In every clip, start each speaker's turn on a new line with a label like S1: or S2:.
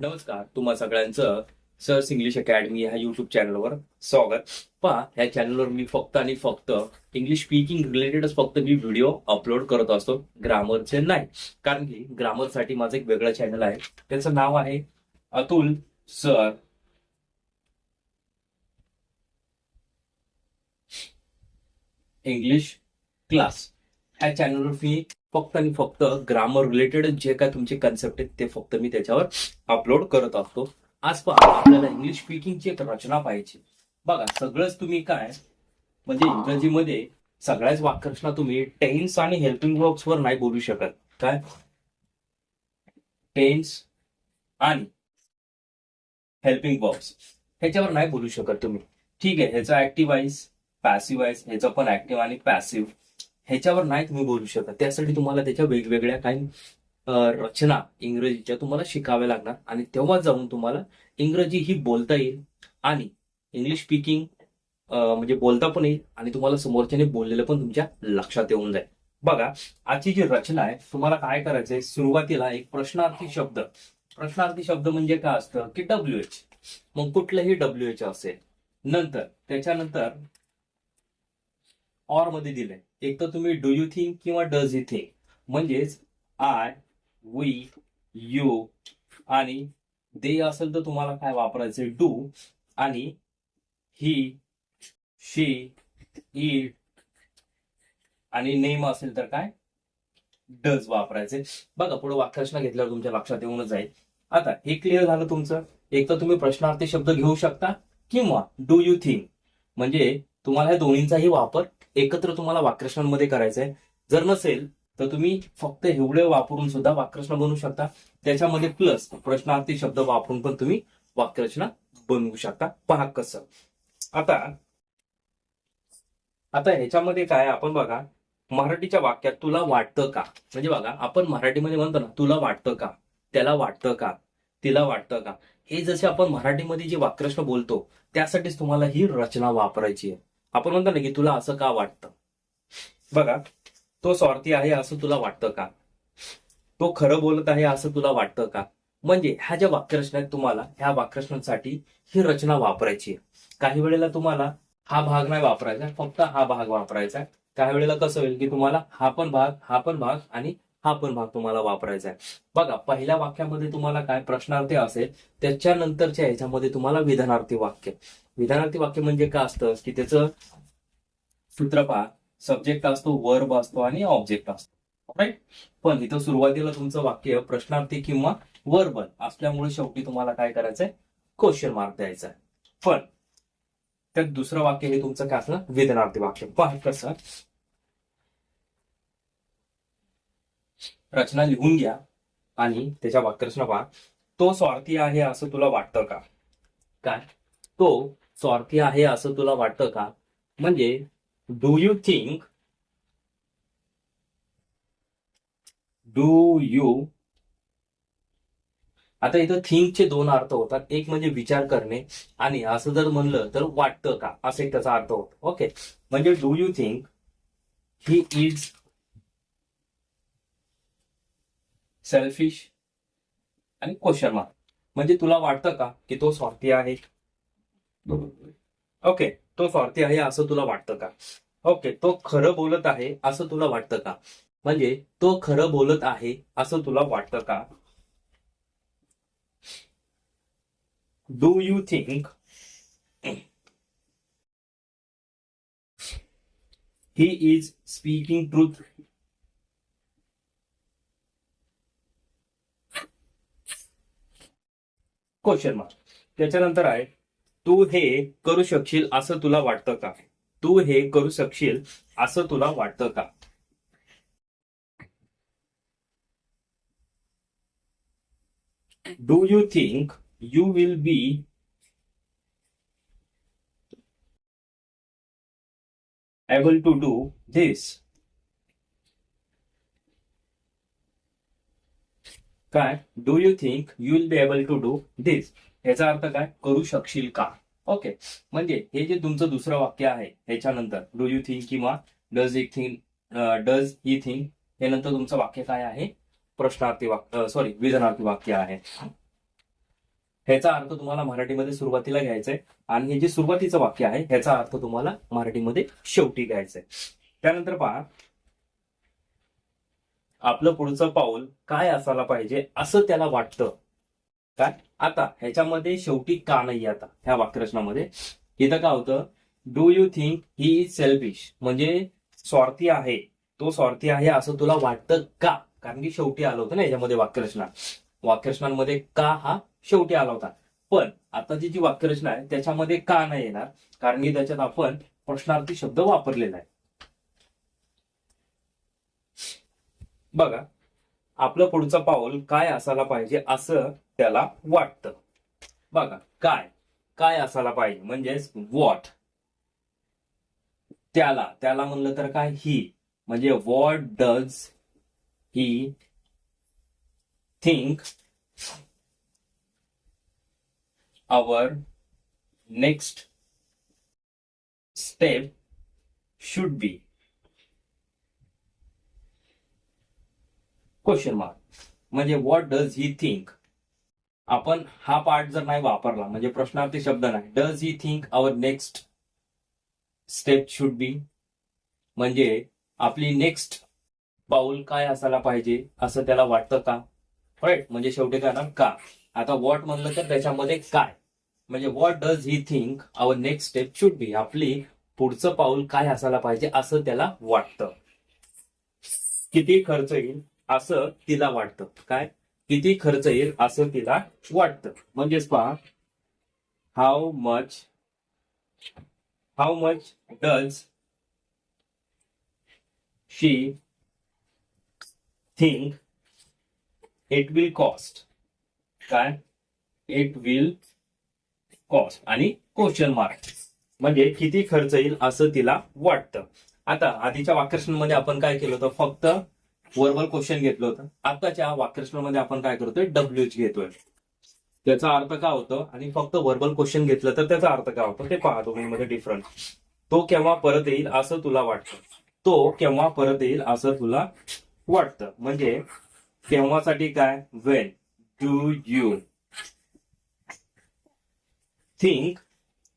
S1: नमस्कार तुम्हा सगळ्यांचं सर्स इंग्लिश अकॅडमी ह्या युट्यूब चॅनलवर स्वागत. पहा ह्या चॅनलवर मी फक्त आणि फक्त इंग्लिश स्पीकिंग रिलेटेडच फक्त मी व्हिडिओ अपलोड करत असतो. ग्रामरचे नाही. कारण की ग्रामरसाठी माझं एक वेगळं चॅनल आहे. त्याचं नाव आहे अतुल सर. इंग्लिश क्लास ह्या चॅनलवर मी फक्त आणि फक्त ग्रामर रिलेटेड जे काय तुमचे कन्सेप्ट आहेत ते फक्त मी त्याच्यावर अपलोड करत असतो. आज पण आपल्याला इंग्लिश स्पीकिंगची एक रचना पाहिजे बघा सगळंच तुम्ही काय म्हणजे इंग्रजीमध्ये सगळ्याच वाक्यरचना तुम्ही टेन्स आणि हेल्पिंग वर्ब्स वर नाही बोलू शकत. काय? टेन्स आणि हेल्पिंग वर्ब्स ह्याच्यावर नाही बोलू शकत तुम्ही. ठीक आहे ह्याचा ऍक्टिव्ह वाईज पॅसिव्ह वाईज ह्याचं पण ऍक्टिव्ह आणि पॅसिव्ह ह्याच्यावर नाही तुम्ही बोलू शकत. त्यासाठी तुम्हाला त्याच्या वेगवेगळ्या काही रचना इंग्रजीच्या तुम्हाला शिकाव्या लागणार आणि तेव्हा जाऊन तुम्हाला इंग्रजी ही बोलता येईल आणि इंग्लिश स्पीकिंग म्हणजे बोलता पण येईल आणि तुम्हाला समोरच्याने बोललेलं पण तुमच्या लक्षात येऊन जाईल. बघा आजची जी रचना आहे तुम्हाला काय करायचंय? सुरुवातीला एक प्रश्नार्थी शब्द. प्रश्नार्थी शब्द म्हणजे काय असतं? की डब्ल्यू एच मग कुठलंही डब्ल्यू एच असेल. नंतर त्याच्यानंतर ऑरमध्ये दिलंय. एक तर तुम्ही डू यू थिंक किंवा डज यू थिंक म्हणजेच आय वी यू आणि दे असेल तर तुम्हाला काय वापरायचं डू आणि ही शी इट आणि नेम असेल तर काय? डज वापरायचे बघा पुढे वाक्यरचना घेतल्यावर तुमच्या लक्षात येऊनच जाईल. आता हे क्लिअर झालं तुमचं? एक तर तुम्ही प्रश्नार्थी शब्द घेऊ शकता किंवा डू यू थिंक म्हणजे तुम्हाला ह्या दोन्हींचाही वापर एकत्र तुम्हाला वाक्यरचनांमध्ये करायचंय. आहे जर नसेल तर तुम्ही फक्त एवढे वापरून सुद्धा वाक्यरचना बनवू शकता. त्याच्यामध्ये प्लस प्रश्नार्थी शब्द वापरून पण तुम्ही वाक्यरचना बनवू शकता. पहा कसं. आता आता ह्याच्यामध्ये काय आपण बघा मराठीच्या वाक्यात तुला वाटतं का? म्हणजे बघा आपण मराठीमध्ये म्हणतो ना तुला वाटतं का? त्याला वाटतं का? तिला वाटतं का? हे जसे आपण मराठीमध्ये जे वाक्यरचना बोलतो त्यासाठीच तुम्हाला ही रचना वापरायची आहे. आपण म्हणतो ना की तुला असं का वाटतं? बघा तो स्वार्थी आहे असं तुला वाटतं का? तो खरं बोलत आहे असं तुला वाटतं का? म्हणजे ह्या ज्या वाक्यरचना आहेत तुम्हाला ह्या वाक्यरचनांसाठी ही रचना वापरायची आहे. काही वेळेला तुम्हाला हा भाग नाही वापरायचा फक्त हा भाग वापरायचा आहे. काही वेळेला कसं होईल की तुम्हाला हा पण भाग हा पण भाग आणि हा पण भाग तुम्हाला वापरायचा आहे. बघा पहिल्या वाक्यामध्ये तुम्हाला काय प्रश्नार्थी असेल त्याच्यानंतरच्या ह्याच्यामध्ये तुम्हाला विधानार्थी वाक्य. विधानार्थी वाक्य म्हणजे काय असतं? की त्याचं सूत्र पहा. सब्जेक्ट असतो वर्ब असतो आणि ऑब्जेक्ट असतो. राईट पण इथं सुरुवातीला तुमचं वाक्य प्रश्नार्थी किंवा वर्बल असल्यामुळे शेवटी तुम्हाला काय करायचंय? क्वेश्चन मार्क द्यायचा आहे पण त्यात दुसरं वाक्य हे तुमचं काय असणार वेदनार्थी वाक्य. पहा कसं रचना लिहून घ्या आणि त्याच्या वाक्यरचना पहा. तो स्वार्थी आहे असं तुला वाटतं का? काय? तो स्वार्थी आहे असं तुला वाटतं का? म्हणजे do you think do you आता इथं थिंकचे दोन अर्थ होतात. एक म्हणजे विचार करणे आणि असं जर म्हणलं तर वाटतं का? असं एक त्याचा अर्थ होतो. ओके. म्हणजे do you think he is selfish आणि क्वेश्चन मार्क म्हणजे तुला वाटतं का की तो स्वार्थी आहे? ओके तो स्वार्थी आहे असं तुला वाटतं का? ओके तो खरं बोलत आहे असं तुला वाटतं का? म्हणजे तो खरं बोलत आहे असं तुला वाटतं का? Do you think he is speaking truth question mark त्याच्यानंतर आहे तू हे करू शकशील असं तुला वाटतं का? तू हे करू शकशील असं तुला वाटतं का? Do you think you will be able to do this काय do you think you will be able to do this याचा अर्थ काय? करू शकशील का? ओके म्हणजे हे जे तुमचं दुसरं वाक्य आहे ह्याच्यानंतर डू यू थिंक किंवा does it think does he think हे नंतर तुमचं वाक्य काय आहे? प्रश्नार्थी वाक्य सॉरी विधानार्थी वाक्य आहे. ह्याचा अर्थ तुम्हाला मराठीमध्ये सुरुवातीला घ्यायचंय आणि हे जे सुरुवातीचं वाक्य आहे ह्याचा अर्थ तुम्हाला मराठीमध्ये शेवटी घ्यायचंय. त्यानंतर पहा. आपलं पुढचं पाऊल काय असायला पाहिजे असं त्याला वाटतं. काय? आता ह्याच्यामध्ये शेवटी का नाही आता? ह्या वाक्यरचनामध्ये. इथं काय होतं? Do you think he is selfish म्हणजे स्वार्थी आहे. तो स्वार्थी आहे असं तुला वाटतं का? कारण की शेवटी आलं होतं ना याच्यामध्ये वाक्यरचना. वाक्यरचनांमध्ये का हा शेवटी आला होता? पण आताची जी वाक्यरचना आहे त्याच्यामध्ये का नाही येणार? कारण की त्याच्यात आपण प्रश्नार्थी शब्द वापरलेला आहे. बघा. आपलं पुढचं पाऊल काय असायला पाहिजे असं त्याला वाटतं. बघा काय? काय असायला पाहिजे? म्हणजेच वॉट त्याला त्याला म्हणलं तर काय? ही म्हणजे what does he think our next step should be? Question mark म्हणजे व्हॉट डज ही थिंक आपण हा पार्ट जर नाही वापरला म्हणजे प्रश्नार्थी शब्द नाही. Does he think our next step should be म्हणजे आपली नेक्स्ट पाऊल काय असायला पाहिजे असं त्याला वाटतं का? राईट म्हणजे शेवटी काय का? आता व्हॉट म्हणलं तर त्याच्यामध्ये काय? म्हणजे what does he think our next step should be आपली पुढचं पाऊल काय असायला पाहिजे असं त्याला वाटतं. किती खर्च येईल? असं तिला वाटतं. काय? किती खर्च येईल असं तिला वाटतं. म्हणजेच पहा how much how much does she think it will cost काय? इट विल कॉस्ट आणि क्वेश्चन मार्क म्हणजे किती खर्च येईल असं तिला वाटतं. आता आधीच्या वाक्यशनमध्ये आपण काय केलं होतं? फक्त वर्बल क्वेश्चन घेतलं होतं. आताच्या वाक्यरचनामध्ये आपण काय करतोय? डब्ल्यूच घेतोय. त्याचा अर्थ काय होतो? आणि फक्त वर्बल क्वेश्चन घेतलं तर त्याचा अर्थ काय होतं? ते पहा दोन्हीमध्ये डिफरंट तो केव्हा परत येईल असं तुला वाटतं. तो केव्हा परत येईल असं तुला वाटतं. म्हणजे केव्हासाठी काय? When do you think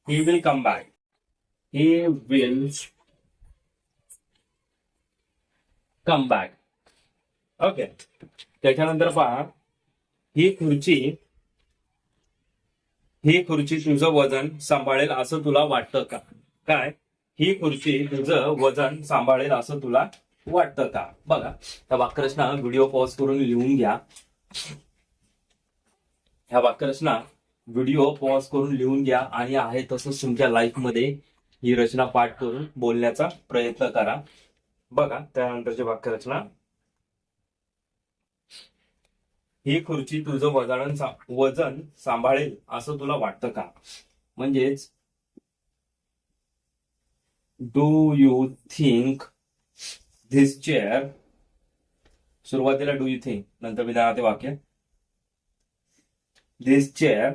S1: he will come back he will come back okay त्याच्यानंतर पहा ही खुर्ची ही खुर्ची तुझं वजन सांभाळेल असं तुला वाटतं का? काय? ही खुर्ची तुझं वजन सांभाळेल असं तुला वाटतं का? बघा त्या वाक्यरचना व्हिडिओ पॉज करून लिहून घ्या. ह्या वाक्यरचना व्हिडिओ पॉज करून लिहून घ्या आणि आहे तसंच तुमच्या लाईफमध्ये ही रचना पाठ करून बोलण्याचा प्रयत्न करा. बघा त्यानंतरची वाक्यरचना. ही खुर्ची तुझं वजन वजन सांभाळेल असं तुला वाटतं का? म्हणजेच do you think this chair सुरुवातीला डू यू थिंक नंतर विधानाते वाक्य. This chair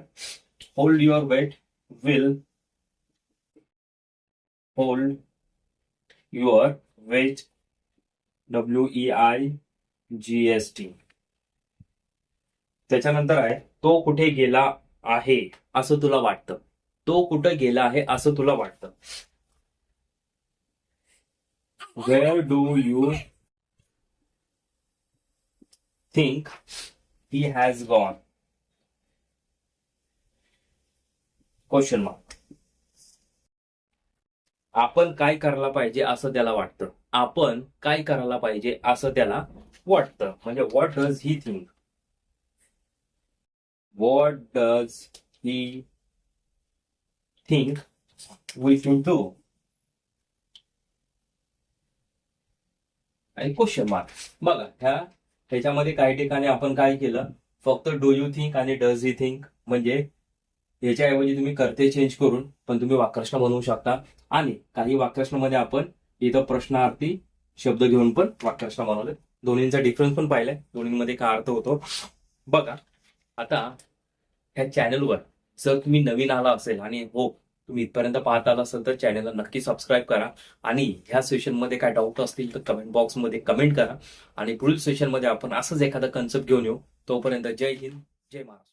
S1: hold your weight will hold your weight W E I G S T त्याच्यानंतर आहे तो कुठे गेला आहे असं तुला वाटतं? तो कुठं गेला आहे असं तुला वाटतं? Where do you think he has gone question mark आपण काय करायला पाहिजे असं त्याला वाटतं? आपण काय करायला पाहिजे असं त्याला वाटतं? म्हणजे what does he think what does he think we should do? आणि क्वेश्चन मार्क बघा ह्या ह्याच्यामध्ये काही ठिकाणी आपण काय केलं? फक्त डू यू थिंक आणि डज यू थिंक म्हणजे याच्याऐवजी तुम्ही करते चेंज करून पण तुम्ही वाक्यश्न बनवू शकता. आणि काही वाक्यरचनामध्ये आपण इथं प्रश्नार्थी शब्द घेऊन पण वाक्यश्न बनवले. दोन्हींचा डिफरन्स पण पाहिलाय. दोन्हीमध्ये काय अर्थ होतो? बघा. आता ह्या चॅनलवर जर तुम्ही नवीन आला असेल आणि हो तुम्ही इथपर्यंत पाहत आला असेल तर चॅनलला नक्की सबस्क्राईब करा. आणि ह्या सेशनमध्ये काय डाऊट असतील तर कमेंट बॉक्समध्ये कमेंट करा. आणि पुढील सेशनमध्ये आपण असंच एखादा कन्सेप्ट घेऊन येऊ. तोपर्यंत जय हिंद जय महाराष्ट्र.